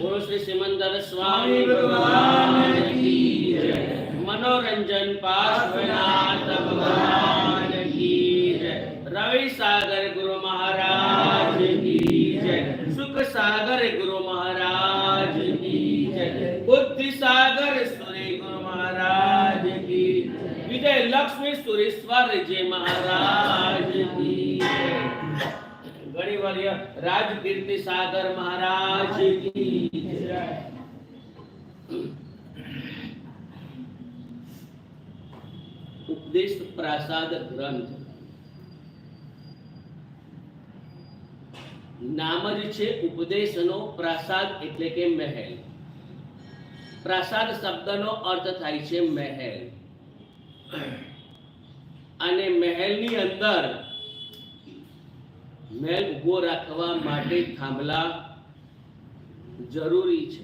બોલો શ્રી સિમંદર સ્વામી સ્વામી ભગવાન કી જય. મનોરંજન પાર્શ્વનાથ ભગવાન કી જય રવિ સાગર ગુરુ મહારાજ કી જય સુખ સાગર ગુરુ મહારાજ કી જય બુદ્ધિ સાગર સુરી ગુરુ મહારાજ કી વિજય લક્ષ્મી સુરેશ્વર જી વાર રાજકીર્તિ સાગર મહારાજ ઉપદેશ પ્રાસાદ ગ્રંથ. નામ જ છે ઉપદેશનો પ્રાસાદ એટલે કે મહેલ. પ્રાસાદ શબ્દનો અર્થ થાય છે મહેલ. અને મહેલની અંદર મહેલ ઊભો રાખવા માટે થાંભલા જરૂરી છે.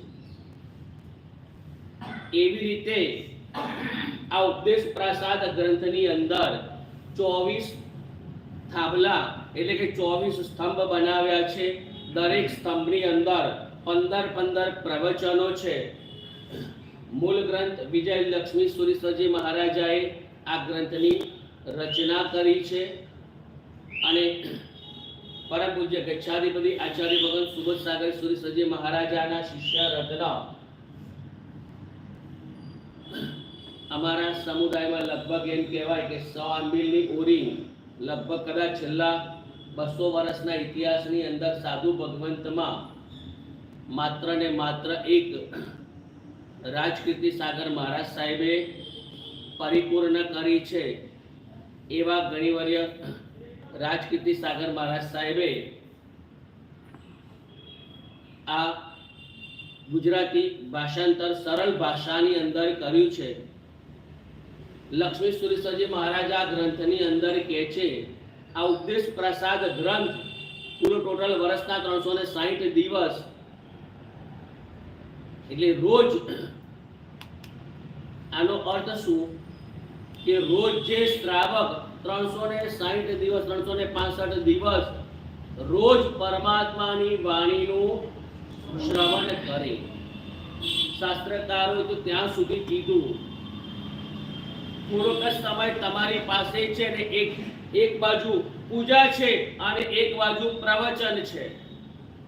એવી રીતે આ ઉપદેશ પ્રાસાદ ગ્રંથની અંદર ચોવીસ થાંભલા એટલે કે ચોવીસ સ્તંભ બનાવ્યા છે. દરેક સ્તંભની અંદર પંદર પંદર પ્રવચનો છે. મૂળ ગ્રંથ વિજય લક્ષ્મી સુરેશ્વરજી મહારાજાએ આ ગ્રંથની રચના કરી છે અને પરમ પૂજ્ય ગચ્છાધિપતિ આચાર્ય ભગવાન સુબોધ સાગર સુરેશ્વરજી મહારાજાના શિષ્ય રત્ન અમારા સમુદાયમાં લગભગ એમ કહેવાય કે સો આંબીલની ઓરી, લગભગ કદાચ છેલ્લા બસો વર્ષના ઇતિહાસની અંદર સાધુ ભગવંતમાં માત્ર ને માત્ર એક રાજકીર્તિ સાગર મહારાજ સાહેબે પરિપૂર્ણ કરી છે. એવા ગણિવર્ય રાજકીર્તિ સાગર મહારાજ સાહેબે આ ગુજરાતી ભાષાંતર સરળ ભાષાની અંદર કર્યું છે. લક્ષ્મી સુરેશ્વરજી મહારાજ આ ગ્રંથની અંદર કહે છે, આ ઉપદેશ પ્રસાદ ગ્રંથ પૂરો ટોટલ વર્ષના ત્રણસો ને સાહીઠ દિવસ એટલે રોજ આનો અર્થ શું? કે રોજ જે શ્રાવક ત્રણસો ને સાહીઠ દિવસ ત્રણસો ને પાસઠ દિવસ રોજ પરમાત્માની વાણીનું શ્રવણ કરે. શાસ્ત્રકારો તો ત્યાં સુધી કીધું. થોડોક સમય તમારી પાસે છે ને એક એક બાજુ પૂજા છે અને એક બાજુ પ્રવચન છે.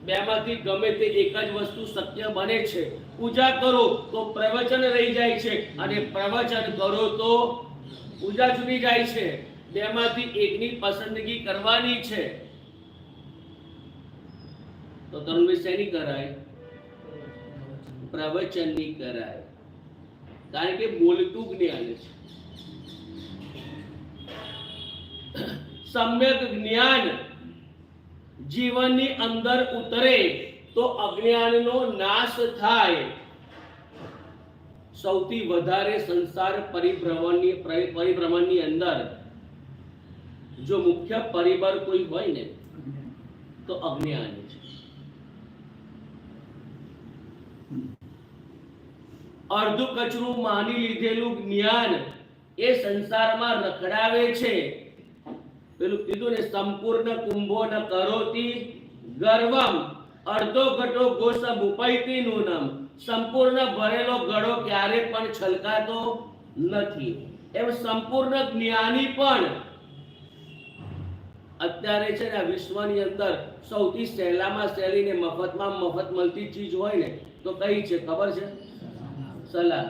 બેમાંથી ગમે તે એક જ વસ્તુ સત્ય બને છે. પૂજા કરો તો પ્રવચન રહી જાય છે અને પ્રવચન કરો તો પૂજા છૂટી જાય છે. બેમાંથી એકની પસંદગી કરવાની છે. તો તરુણભાઈ શેની કરાય? પ્રવચનની કરાય. કારણ કે બોલતું જ્ઞાન છે. સમ્યક જ્ઞાન જીવનની અંદર ઉતરે તો અજ્ઞાનનો નાશ થાય. સૌથી વધારે સંસાર પરિભ્રમણની પરિ- પરિભ્રમણની અંદર જો મુખ્ય પરિબળ કોઈ હોય ને, તો અજ્ઞાન છે. અડધું કચરું માની લીધેલું જ્ઞાન એ સંસારમાં રખડાવે છે. પેલું કીધું ને, સંપૂર્ણ કુંભો ન કરોતી ગર્વમ. અડધો ઘટો ગોસ મુપૈતી નૂનમ. સંપૂર્ણ ભરેલો ઘડો ક્યારે પણ છલકાતો નથી. એમ સંપૂર્ણ જ્ઞાની પણ અત્યારે છે ને વિશ્વની અંદર સૌથી સહેલામાં સહેલી મફતમાં મફત મળતી ચીજ હોય ને, તો કઈ છે? ખબર છે? સલાહ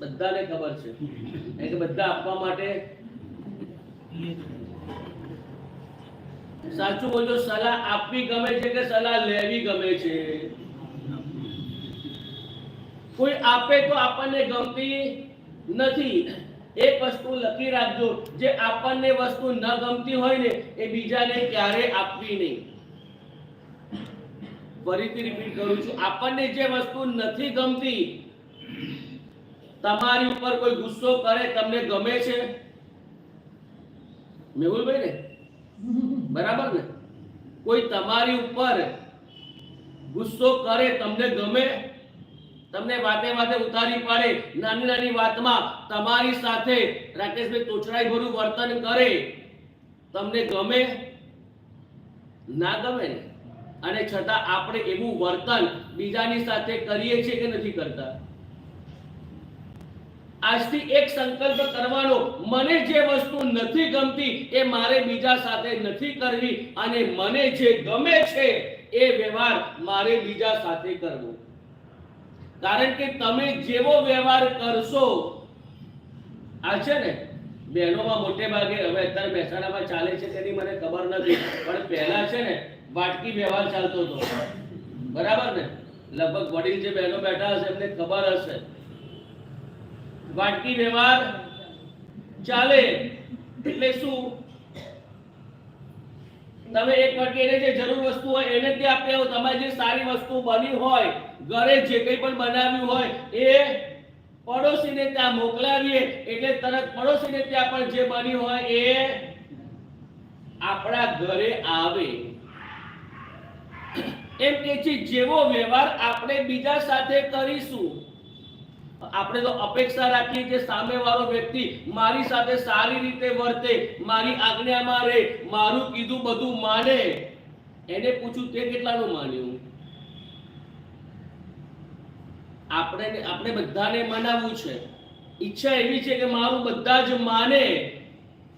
બધાને ખબર છે. એ કે બધા આપવા માટે. સાચું બોલજો સલાહ આપવી ગમે છે કે સલાહ લેવી ગમે છે? કોઈ આપે તો આપણને ગમતી નથી. એક વસ્તુ લખી રાખજો. જે આપણને વસ્તુ ન ગમતી હોય ને, એ બીજાને ક્યારે આપવી નહીં. ફરીથી રિપીટ કરું છું. આપણને જે વસ્તુ નથી ગમતી, તમારી ઉપર કોઈ ગુસ્સો કરે, તમને ગમે છે? મેહુલભાઈ ને? બરાબર ને? કોઈ તમારી ઉપર ગુસ્સો કરે, તમને ગમે? તમને વાતે વાતે ઉતારી પાડે નાની નાની વાતમાં તમારી સાથે રાકેશભાઈ તોછડાઈ ભરું વર્તન કરે. તમને ગમે? ના ગમે ને? અને છતાં આપણે એવું વર્તન બીજાની સાથે કરીએ છીએ કે નથી કરતા? આજથી એક સંકલ્પ કરવાનો, મને જે વસ્તુ નથી ગમતી એ મારે બીજા સાથે નથી કરવી અને મને જે ગમે છે એ વ્યવહાર મારે બીજા સાથે કરવો. કારણ કે તમે જેવો વ્યવહાર કરશો, આ છે ને, બહેનોમાં મોટે ભાગે હવે અત્યારે મહેસાણામાં ચાલે છે તેની મને ખબર નથી, પણ પહેલા છે ને, વાટકી વ્યવહાર ચાલતો હતો. બરાબર ને? લગભગ વડીલ જે બહેનો બેઠા હશે, એમને ખબર હશે. વાટકી વ્યવહાર ચાલે. એટલે શું? તમે એક વાટકી એને જે જરૂર વસ્તુ હોય એને ત્યાં આપી આવો. તમારી જે સારી વસ્તુ બની હોય, ઘરે જે કંઈ પણ બનાવ્યું હોય, એ પડોશીને ત્યાં મોકલાવીએ. એટલે તરત પડોશીને ત્યાં પણ જે બની હોય એ આપણા ઘરે આવે. એમ કે જેવો વ્યવહાર આપણે બીજા સાથે કરીશું આપણે તો અપેક્ષા રાખીએ કે સામેવાળો વ્યક્તિ મારી સાથે સારી રીતે વર્તે, મારી આજ્ઞામાં રહે, મારું કીધું બધું માને. એને પૂછું, તે કેટલાનું માન્યું? આપણે આપણે બધાને મનાવવું છે. ઈચ્છા એવી છે કે મારું બધા જ માને.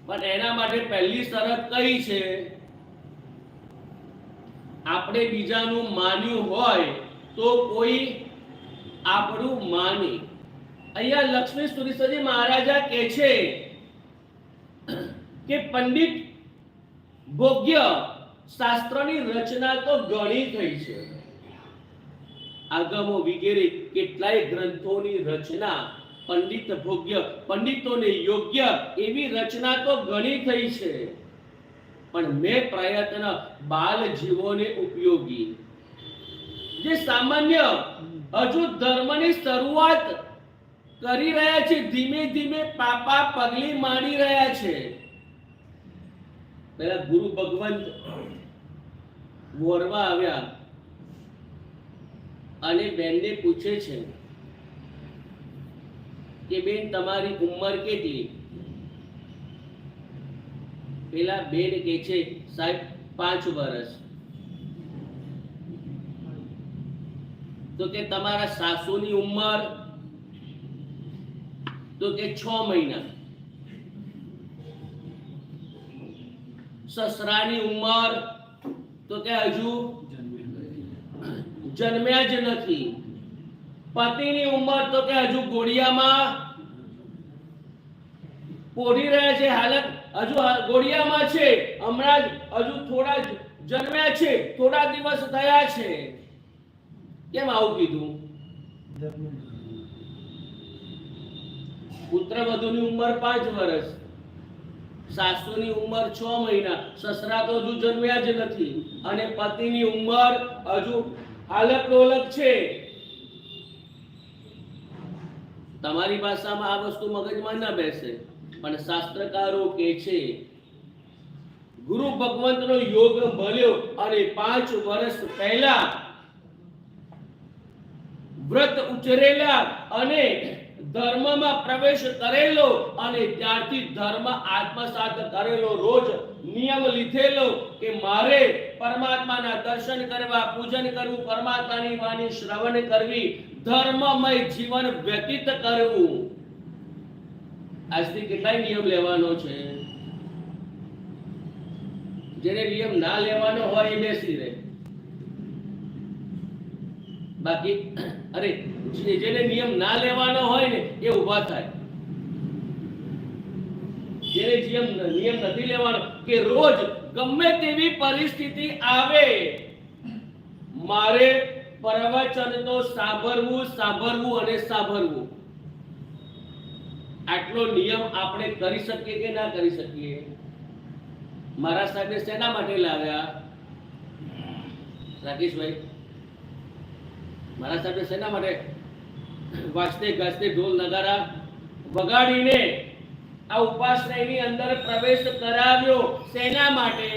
પણ એના માટે પહેલી શરત કઈ છે? આપણે બીજાનું માન્યું હોય તો કોઈ આપણું માને. અહીંયા લક્ષ્મી સુરીસજી મહારાજા કહે છે કે પંડિત ભોગ્ય શાસ્ત્રની રચના તો ઘણી થઈ છે. આગમો વગેરે કેટલાય ગ્રંથોની રચના પંડિત ભોગ્ય, પંડિતોને યોગ્ય એવી રચના તો ઘણી થઈ છે. પણ મેં પ્રયત્ન બાલ જીવોને ઉપયોગી. જે સામાન્ય હજુ ધર્મની શરૂઆત કરી રહ્યા છે, ધીમે ધીમે પાપા પગલી માંડી રહ્યા છે. પેલા ગુરુ ભગવંત વોરવા આવ્યા અને બેનને પૂછે છે કે, બેન, તમારી ઉંમર કેટલી? પેલા બેન કે છે, સાહેબ, પાંચ વર્ષ તો કે, તમારા સાસુની ઉંમર તો કે છ મહિના. સસરાની ઉંમર તો કે હજુ જન્મ્યા જ નથી. પતિની ઉંમર તો કે હજુ ગોળિયામાં પોઢી રહ્યા છે. હાલત હજુ ગોળિયામાં છે. હમણાં જ, હજુ થોડા જન્મ્યા છે. થોડા દિવસ થયા છે. કેમ આવું કીધું? પુત્ર વધુની ઉંમર પાંચ વર્ષ સાસુની ઉંમર છ મહિના. સસરા તો હજુ જન્મ્યા જ નથી. અને પતિની ઉંમર હજુ હાલક ડોલક છે. તમારી ભાષામાં આ વસ્તુ મગજમાં ન બેસે. પણ શાસ્ત્રકારો કે છે, ગુરુ ભગવંતનો યોગ મળ્યો અને પાંચ વર્ષ પહેલા વ્રત ઉચરેલા અને ધર્મમાં પ્રવેશ કરેલો અને ત્યારથી ધર્મ આત્મસાત કરેલો રોજ નિયમ લીધેલો કે મારે પરમાત્માના દર્શન કરવા, પૂજન કરવું, પરમાત્માની વાણી શ્રવણ કરવી, ધર્મમય જીવન વ્યતીત કરવું. આજથી કેટલાય નિયમ લેવાનો છે? જેને નિયમ ના લેવાનો હોય એ બેસી રહે. બાકી, અરે જેને નિયમ ના લેવાનો હોય ને, એ ઊભા થાય. જેને નિયમ નિયમ નથી લેવાનો, કે રોજ ગમે તેવી પરિસ્થિતિ આવે, મારે પ્રવચનનો સાંભળવું સાંભળવું અને સાંભળવું. આટલો નિયમ આપણે કરી શકીએ કે ના કરી શકીએ? મારા સાહેબને શેના માટે લાવ્યા? રાકેશભાઈ મારા સાથે શેના માટે વાંચતે ગાજતે ઢોલ નગારા વગાડીને આ ઉપાશ્રયની અંદર પ્રવેશ કરાવ્યો? શેના માટે?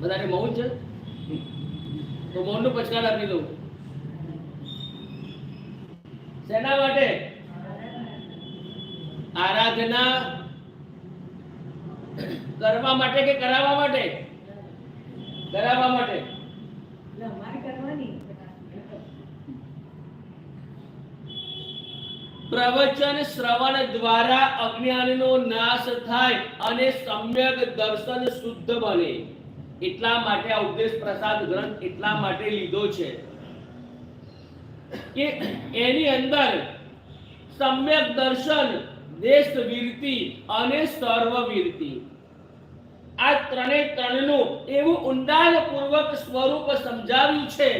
બધાને મૌન છે? તો મૌનનું પચકાર આપી દઉં શેના માટે? આરાધના કરવા માટે કે કરાવવા માટે? કરાવવા માટે અમારે કરવાની પ્રવચન શ્રવણ દ્વારા અજ્ઞાનનો નાશ થાય અને સમ્યક દર્શન શુદ્ધ બને. એટલા માટે આ ઉપદેશ પ્રસાદ ગ્રંથ એટલા માટે લીધો છે કે એની અંદર સમ્યક દર્શન દેશ વીરતિ અને સર્વ વીરતિ આ ત્રણે ત્રણનું એવું ઊંડાણપૂર્વક સ્વરૂપ સમજાવ્યું છે.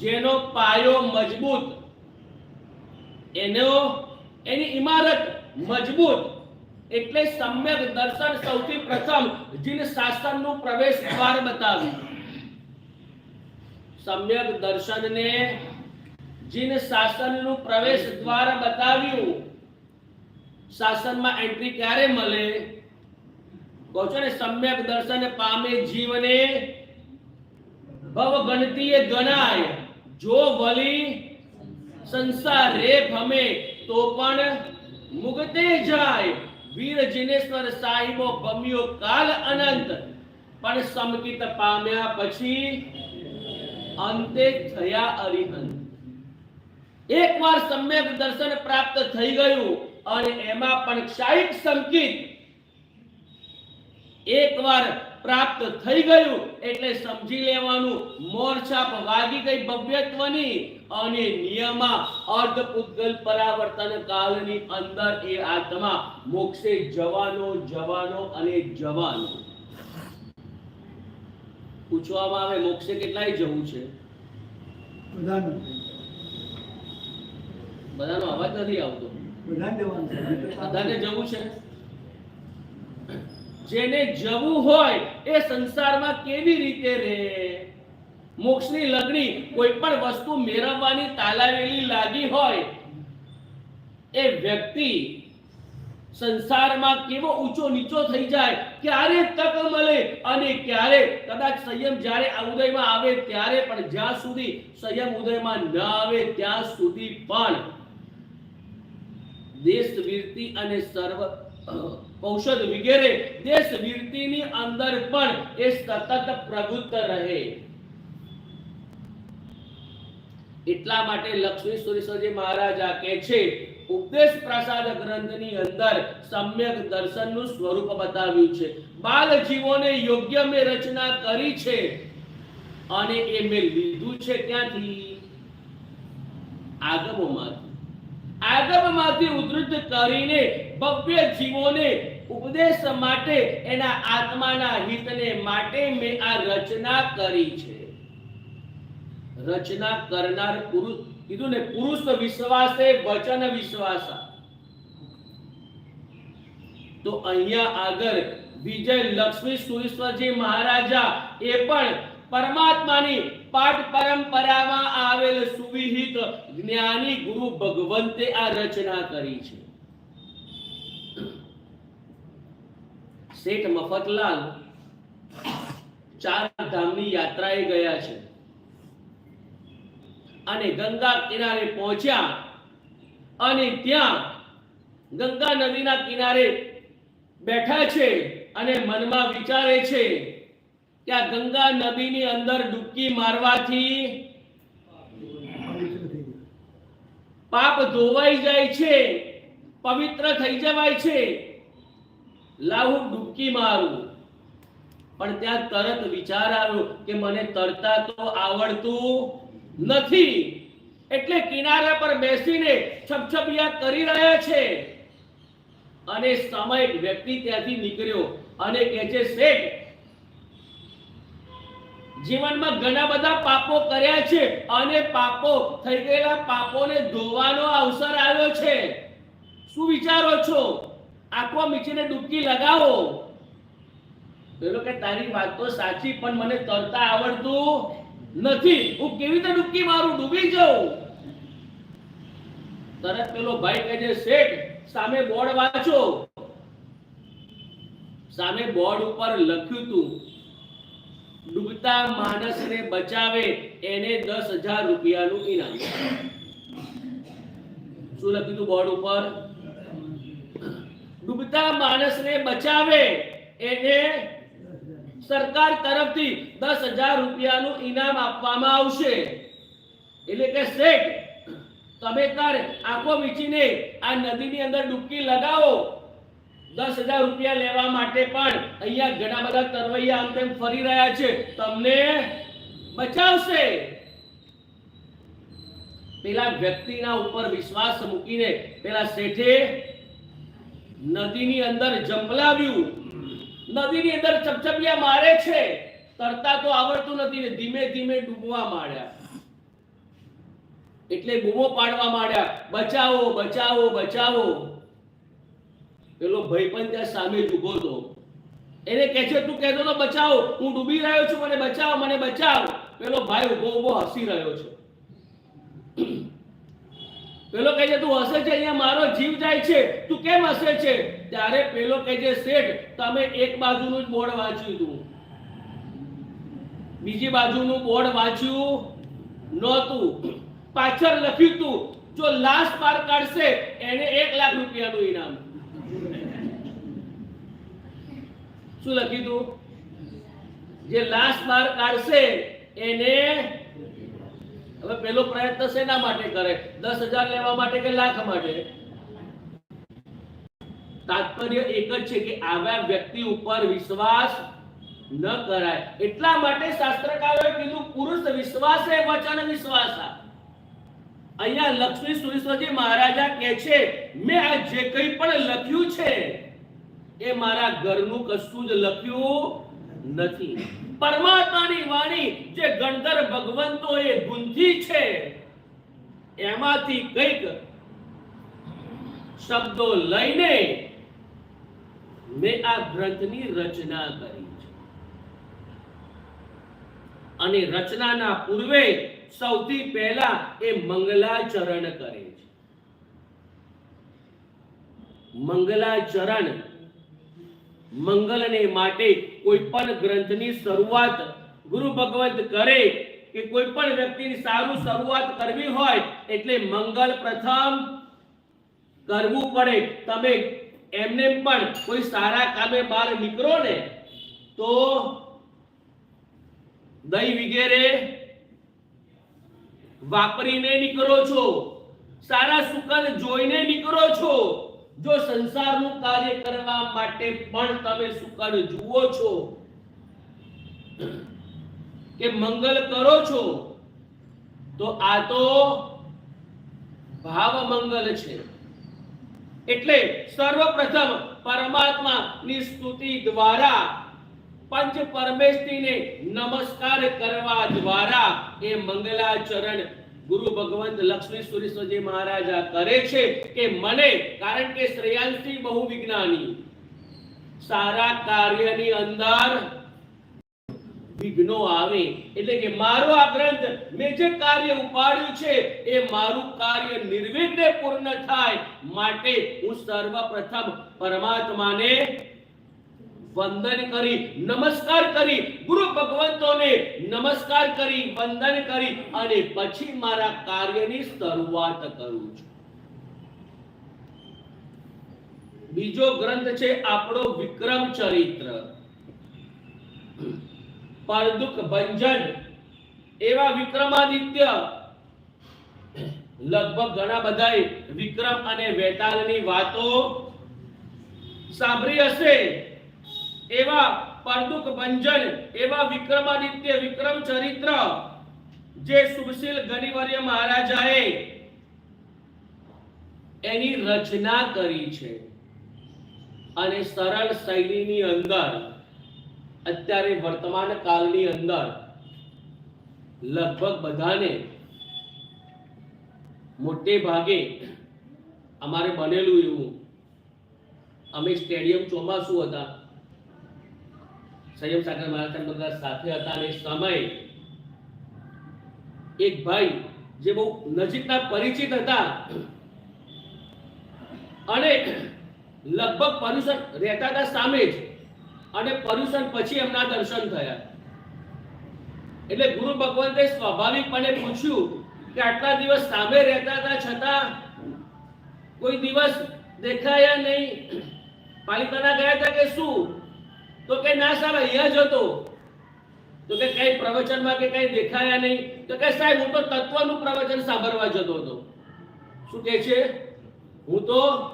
જેનો પાયો મજબૂત એનો એની ઇમારત મજબૂત એટલે સમ્યક દર્શન સૌથી પ્રથમ જીન શાસનનું પ્રવેશ દ્વાર બતાવ્યું. સમ્યક દર્શનને જીન શાસનનું પ્રવેશ દ્વાર બતાવ્યું. શાસનમાં એન્ટ્રી ક્યારે મળે? કહો છો ને, સમ્યક દર્શન પામે જીવને ભવ ગણતીએ ગણાય. જો વલી સંસાર રે ભમે તો પણ મુગતે જાય. વીર જિનેશ્વર સાહિબો ભમ્યો કાલ અનંત. પણ સમકિત પામ્યા પછી અંતે થયા અરિહંત. એકવાર સમ્યક દર્શન પ્રાપ્ત થઈ ગયું અને એમાં પણ ક્ષાયિક સંકિત એકવાર પ્રાપ્ત થઈ ગયું એટલે સમજી લેવાનું મોરછાપ વાગી ગઈ ભવ્યત્વની. અને નિયમા અર્ધ પૂતગલ પરાવર્તન કાળની અંદર એ આત્મા મોક્ષે જવાનો જવાનો અને જવાનો. પૂછવામાં આવે મોક્ષે કેટલાય જવું છે? બધાનું. બધાનો અવાજ નથી આવતો. બધાને બધાને જવું છે? જેને જવું હોય એ સંસારમાં કેવી રીતે રહે? મોક્ષની લગણી કોઈ પણ વસ્તુ મેળવવાની તાલાવેલી લાગી હોય, એ વ્યક્તિ સંસારમાં કેવો ઊંચો નીચો થઈ જાય, ક્યારે તક મળે અને ક્યારે કદાચ સંયમ જ્યારે ઉદયમાં આવે ત્યારે પણ જ્યાં સુધી સંયમ ઉદયમાં ન આવે ત્યાં સુધી પણ દેશ વીરતી અને સર્વ ઔષધ વગેરે દેશ વીરતીની અંદર પણ એ સતત પ્રભુત્વ રહે. એટલા માટે લક્ષ્મી સુરેશ્વરજી મહારાજ કહે છે, ઉપદેશ પ્રસાદ ગ્રંથની અંદર સમ્યક દર્શનનું સ્વરૂપ બતાવ્યું છે. બાલ જીવોને યોગ્ય મે રચના કરી છે અને એ મે લીધું છે ક્યાંથી? આગમોમાંથી. આગમમાંથી ઉદ્ધૃત કરીને ભવ્ય જીવોને ઉપદેશ માટે એના આત્માના હિતને માટે મેં આ રચના કરી છે. રચના કરનાર પુરુષ. કીધું ને, પુરુષ વિશ્વાસે, વચન વિશ્વાસ. તો અહીંયા આગળ વિજય લક્ષ્મી સુરેશ્વરજી મહારાજા એ પણ પરમાત્માની પાઠ પરંપરામાં આવેલ સુવિહિત જ્ઞાની ગુરુ ભગવંતે આ રચના કરી છે. શેઠ મફતલાલ ચાર ધામની યાત્રાએ ગયા છે. અને ગંગા કિનારે પહોંચ્યા અને ત્યાં ગંગા નદીના કિનારે બેઠા છે અને મનમાં વિચારે છે કે આ ગંગા નદીની અંદર ડૂબકી મારવાથી. પાપ ધોવાઈ જાય છે, પવિત્ર થઈ જવાય છે લાવું ડૂબકી મારું પણ ત્યાં તરત વિચાર આવ્યો કે મને તરતા તો આવડતું નથી. એટલે કિનારા પર બેસીને છપછપિયા કરી રહ્યા છે. અને સમય વ્યક્તિ ત્યાંથી નીકળ્યો અને કહે છે, શેઠ, જીવનમાં ઘણા બધા પાપો કર્યા છે અને પાપો થઈ ગયેલા પાપોને ધોવાનો અવસર આવ્યો છે. શું વિચારો છો? આખો મીચીને ડૂબકી લગાવો. પેલો કે તારી વાત તો સાચી, પણ મને તરતા આવડતું નથી. હું કેવી રીતે ડૂબકી મારું? ડૂબી જાઉં. તરત પેલો ભાઈ કહે છે, શેઠ, સામે બોર્ડ વાંચો. સામે બોર્ડ ઉપર લખ્યું હતું, ડૂબતા માણસને બચાવે એને દસ હજાર રૂપિયાનું ઇનામ. શું લખ્યું હતું બોર્ડ ઉપર? ડૂબતા માણસને બચાવે એને સરકાર તરફથી દસ હજાર રૂપિયાનું ઇનામ આપવામાં આવશે. એટલે કે શેઠ, તમે તાર આંખો વીચીને આ નદીની અંદર ડૂબકી લગાવો. દસ હજાર રૂપિયા લેવા માટે પણ અહીંયા ઘણા બધા તરવૈયા આમ તેમ ફરી રહ્યા છે. તમને બચાવશે. પેલા વ્યક્તિના ઉપર વિશ્વાસ મૂકીને પેલા શેઠે નદીની અંદર જંપલાવ્યું. નદીની અંદર ચપચપિયા મારે છે, તરતા તો આવડતું નથી ને ધીમે ધીમે ડૂબવા માંડ્યા. એટલે બૂમો પાડવા માંડ્યા. બચાવો બચાવો બચાવો. પેલો ભાઈ પણ ત્યાં સામે જ ઊભો હતો. એને કહે છે, તું કહેતો તો બચાવો, હું ડૂબી રહ્યો છું, મને બચાવો મને બચાવો. પેલો ભાઈ ઊભો ઊભો હસી રહ્યો છે. પેલો કહે છે, તું હસે છે, અહીંયા મારો જીવ જાય છે, તું કેમ હસે છે? ત્યારે પેલો કહે છે, શેઠ, તમે એક બાજુનું જ બોર્ડ વાંચ્યું હતું. બીજી બાજુનું બોર્ડ વાંચ્યું નહોતું. પાછળ લખ્યું હતું, જો લાસ્ટ પાર કાઢશે, એને એક લાખ રૂપિયાનું ઇનામ. શું લખ્યું હતું? જે લાસ્ટ પાર કાઢશે, એને હવે પેલો પ્રયત્ન શેના માટે કરે? દસ હજાર લેવા માટે કે લાખ માટે? તાત્પર્ય એક જ છે કે આવા વ્યક્તિ ઉપર વિશ્વાસ ન કરાય. એટલા માટે શાસ્ત્રકારોએ કીધું, પુરુષ વિશ્વાસે, વચન વિશ્વાસા. અહીંયા લક્ષ્મી સુરેશ્વરજી મહારાજા કહે છે, મેં આ જે કંઈ પણ લખ્યું છે, એ મારા ઘરનું કશું જ લખ્યું નથી. પરમાત્માની વાણી જે ગણધર એ ગુંથી છે, એમાંથી કંઈક શબ્દો લઈને મેં આ ગ્રંથની રચના કરી છે. અને રચનાના પૂર્વે સૌથી પહેલા એ મંગલાચરણ કરે છે. મંગલાચરણ મંગલને માટે કોઈ પણ ગ્રંથની શરૂઆત ગુરુ ભગવંત કરે કે કોઈ પણ વ્યક્તિની સારું શરૂઆત કરવી હોય, એટલે મંગલ પ્રથમ કરવું પડે. તમે એમને પણ કોઈ સારા કામે બહાર નીકળો ને, તો દહીં વગેરે વાપરીને નીકળો છો. સારા સુકન જોઈને નીકળો છો. જો સંસારનું કાર્ય કરવા માટે પણ તમે સુકન જુઓ છો, કે મંગલ કરો છો, તો આ તો ભાવ મંગલ છે. એટલે સર્વપ્રથમ પરમાત્માની સ્તુતિ દ્વારા પંચ પરમેષ્ઠીને નમસ્કાર કરવા દ્વારા એ મંગલાચરણ ગુરુ ભગવંત લક્ષ્મી સુરેશ્વરજી મહારાજા કરે છે કે મને, કારણ કે શ્રેયાંશી બહુ વિજ્ઞાની, સારા કાર્યની અંદર વિઘ્નો આવે, એટલે કે મારો આ ગ્રંથ મેં જે કાર્ય ઉપાડ્યું છે, એ મારું કાર્ય નિર્વિઘ્ને પૂર્ણ થાય માટે હું સર્વપ્રથમ પરમાત્માને વંદન કરી, નમસ્કાર કરી, ગુરુ ભગવંતોને નમસ્કાર કરી, વંદન કરી અને પછી મારા કાર્યની શરૂઆત કરું છું. બીજો ગ્રંથ છે આપણો વિક્રમ ચરિત્ર. પરદુખ ભંજન એવા વિક્રમાદિત્ય. લગભગ ઘણા બધાએ વિક્રમ અને વેતાલની વાતો સાંભળી હશે. એવા પરદુખ ભંજન, એવા વિક્રમાદિત્ય, વિક્રમ ચરિત્ર જે સુશીલ ગનિવર્ય મહારાજાએ એની રચના કરી છે. અને સરળ શૈલીની અંદર અત્યારે વર્તમાન કાળની અંદર લગભગ બધાને મોટે ભાગે અમારે બનેલું એવું. અમે સ્ટેડિયમ ચોમાસુ હતા. સંયમ સાગર મહારાજ બધા સાથે હતા અને સમય એક ભાઈ જે બહુ નજીકના પરિચિત હતા અને લગભગ પરિસર રહેતા હતા સામે જ અને પર્યુષણ પછી એમના દર્શન થયા. એટલે ગુરુ ભગવંતે સ્વાભાવિકપણે પૂછ્યું કે આટલા દિવસ સામે રહેતા હતા, છતાં કોઈ દિવસ દેખાયા નહીં. પાલિતાના ગયા હતા કે શું? તો કે ના સાહેબ, અહીંયા જ હતો. તો કે કઈ પ્રવચનમાં કે કઈ દેખાયા નહીં. તો કે સાહેબ, હું તો તત્વનું પ્રવચન સાંભળવા જતો હતો. શું કે છે? હું તો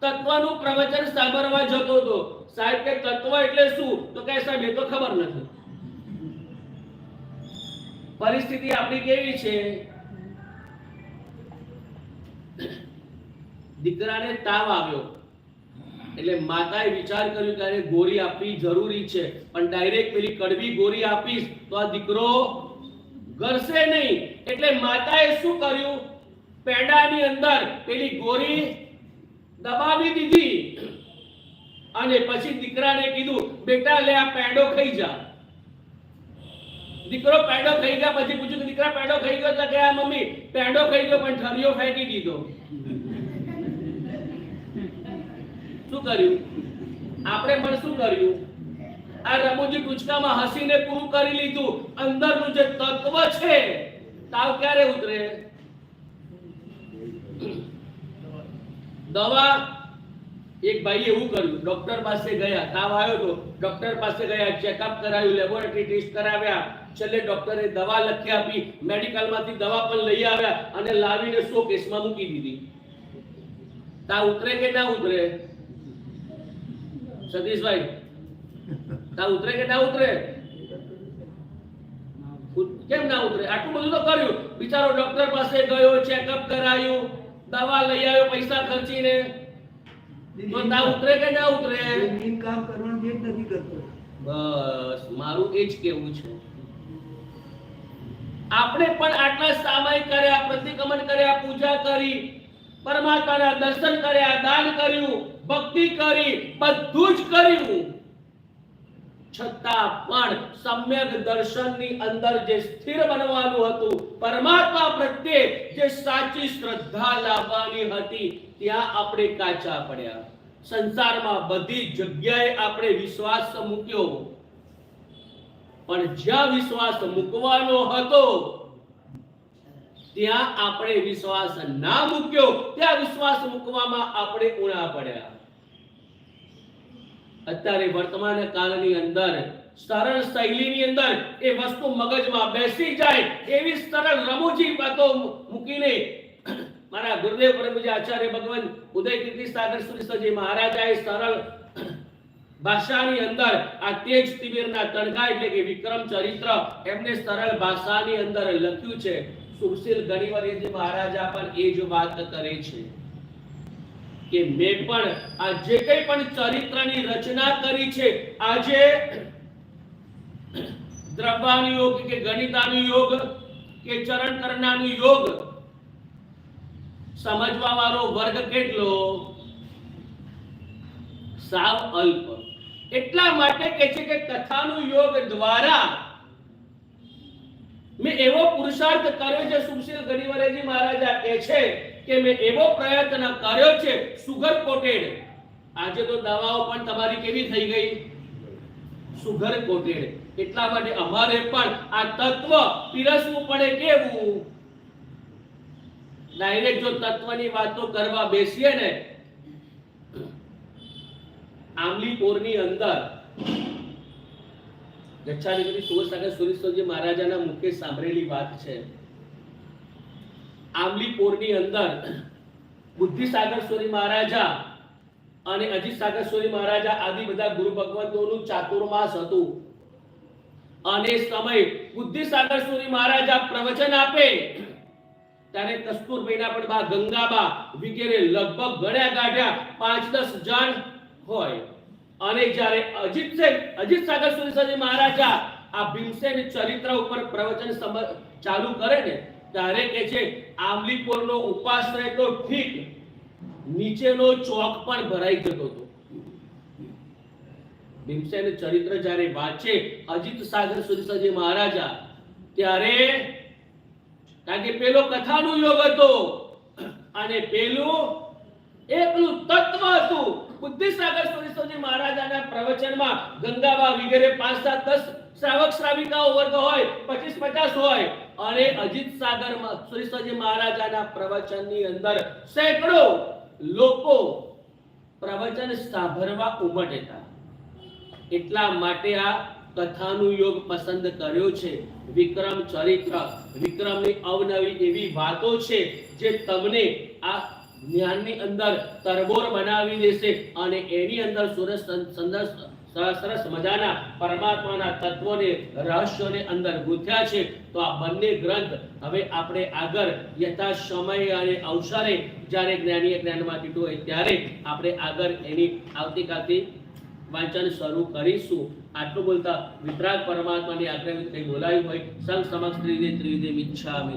તત્વનું પ્રવચન સાંભળવા જતો હતો. સાહેબ કે તત્વ એટલે શું? તો કે સાહેબ, એ તો ખબર નથી. પરિસ્થિતિ આપણી કેવી છે? દીકરાને તાવ આવ્યો. એટલે માતાએ વિચાર કર્યો કે, અરે, ગોળી આપવી જરૂરી છે. પણ ડાયરેક્ટ પેલી કડવી ગોળી આપીશ, તો આ દીકરો ગરશે નહીં. એટલે માતાએ શું કર્યું? પેડાની અંદર પેલી ગોળી દબાવી દીધી. અને પછી દીકરાને કીધું, બેટા, લે, આ પેડો ખાઈ જા. દીકરો પેડો ખાઈ ગયા, પછી પૂછ્યું દીકરા, પેડો ખાઈ ગયો એટલે કે મમ્મી? પેડો ખાઈ ગયો, પણ ઠરિયો ફેંકી દીધો. શું કર્યું? આપણે પણ શું કર્યું? આ રમૂજી ટૂચકામાં હસીને પૂરું કરી લીધું. અંદરનું જે તત્વ છે, તાવ ક્યારે ઉતરે? દવા એક ભાઈએ એવું કર્યું ડોક્ટર પાસે ગયા, તાવ આવ્યો તો ડોક્ટર પાસે ગયા ચેકઅપ કરાવ્યું લેબોરેટરી ટેસ્ટ કરાવ્યા. છેલ્લે ડોક્ટરે દવા લખી આપી મેડિકલમાંથી દવા પણ લઈ આવ્યા અને લાવીને સો કેસમાં મૂકી દીધી. તાવ ઉતરે કે ના ઉતરે? સતીશભાઈ, તાવ ઉતરે કે ના ઉતરે? કેમ ના ઉતરે? આટલું બધું તો કર્યું. બિચારો ડોક્ટર પાસે ગયો ચેકઅપ કરાયું, દવા લઈ આવ્યો, પૈસા ખર્ચીને. તો તા ઉતરે કે ના ઉતરે? એ કામ કરવાનું જે નથી કરતો. બસ મારું એ જ કેવું છે. આપણે પણ આટલા સામાયિક કર્યા પ્રતિક્રમણ કર્યા પૂજા કરી પરમાત્માના દર્શન કર્યા દાન કર્યું ભક્તિ કરી બધું જ કર્યું. છતાં પણ સમ્યક દર્શનની અંદર જે સ્થિર બનવાનું હતું પરમાત્મા પ્રત્યે જે સાચી શ્રદ્ધા લાવવાની હતી ત્યાં આપણે કાચા પડ્યા. સંસારમાં બધી જગ્યાએ આપણે વિશ્વાસ મૂક્યો. પણ જ્યાં વિશ્વાસ મૂકવાનો હતો, ત્યાં આપણે વિશ્વાસ ના મૂક્યો. ત્યાં વિશ્વાસ મૂકવામાં આપણે ઉણા પડ્યા. અત્યારે વર્તમાન કાળની અંદર, સરળ શૈલીની અંદર એ વસ્તુ મગજમાં બેસી જાય, એવી સરળ રમૂજી વાતો મૂકીને મારા ગુરુદેવ પરમજી આચાર્ય ભગવાન ઉદય કીર્તિ સાગર સુરેશ્વરજી મહારાજાએ સરળ ભાષાની અંદર આ તેજ તિમિરના તણકા એટલે કે વિક્રમ ચરિત્ર એમને સરળ ભાષાની અંદર લખ્યું છે. સુશીલ ગણિવરીજી મહારાજા પણ એ જ વાત કરે છે કે મેં પણ આ જે કંઈ પણ ચરિત્રની રચના કરી છે, આજે દ્રવ્યાનુયોગ કે ગણિતાનુયોગ કે ચરણ કરનાનું યોગ સમજવા વાળો વર્ગ કેટલો? સાવ અલ્પ. એટલા માટે કે છે કે કથાનું યોગ દ્વારા મેં એવો પુરુષાર્થ કર્યો છે, સુશીલ ગણીવરેજી મહારાજા કહે છે કે મેં એવો પ્રયત્ન કર્યો છે, સુગર કોટેડ. આજે તો દવાઓ પણ તમારી કેવી થઈ ગઈ? Sugar coated. એટલા માટે અમારે પણ આ તત્વ પીરસવું પડે કેવું? ડાયરેક્ટ જો તત્વની વાતો કરવા બેસીએ ને આમલી અંદર ગચ્છાધિપતિ સુરસાગર સુરેશ્વરજી મહારાજાના મુખે સાંભળેલી વાત છે. આમલી અંદર બુદ્ધિસાગર સુરી મહારાજા અને અજીત સાગર સુરી મહારાજા આદિ બધા ગુરુ ભગવંતોનું ચાતુર્માસ હતું. અને સમય બુદ્ધિસાગર સુરી મહારાજા પ્રવચન આપે. ત્યારે કસ્તુરબાઈના પણ બા ગંગાબા વગેરે લગભગ ગણ્યા કાઢ્યા પાંચ દસ જણ હોય. અને જ્યારે અજીત છે અજીત સાગર સુરેશ્વરજી મહારાજા આ ભીમસેન ચરિત્ર ઉપર પ્રવચન ચાલુ કરે ને, ત્યારે કે છે, આંબલીપોરનો ઉપાશ્રય એટલો ઠીક, નીચેનો ચોક પણ ભરાઈ જતો હતો. ભીમસેન ચરિત્ર જ્યારે વાંચે અજીત સાગર સુરેશ્વરજી મહારાજા, ત્યારે કારણ કે પેલો કથાનો યોગ હતો. અને પેલું એકલું તત્વ હતું. બુદ્ધિસાગર સુરેશ્વરજી મહારાજાના પ્રવચનમાં ગંગાબા વગેરે પાંચ સાત દસ શ્રાવક શ્રાવિકાઓ વર્ગ હોય, પચીસ પચાસ હોય. અને અજીત સાગર સુરેશ્વરજી મહારાજાના પ્રવચનની અંદર સેંકડો લોકો પ્રવચન સાંભળવા ઉમટેતા એટલા માટે આ કથાનું યોગ પસંદ કર્યો છે. વિક્રમ ચરિત્ર. વિક્રમની અવનવી એવી વાતો છે જે તમને આ જ્ઞાનની અંદર તરબોર બનાવી દેશે અને એની અંદર સુરસ સંદર્શ સરસ મજાના પરમાત્માના તત્વોને, રહસ્યોને અંદર ગૂંથ્યા છે. તો આ બંને ગ્રંથ હવે આપણે આગળ યથા સમય અને અવસરે જ્યારે જ્ઞાનીય જ્ઞાનમાં દીધું હોય ત્યારે આપણે આગળ એની આવતીકાલથી વાંચન શરૂ કરીશું. આટલું બોલતા વિતરાગ પરમાત્માની આજ્ઞા બોલાવી હોય. સંઘ સમક્ષ ત્રિદે ત્રિદે મિચ્છામિ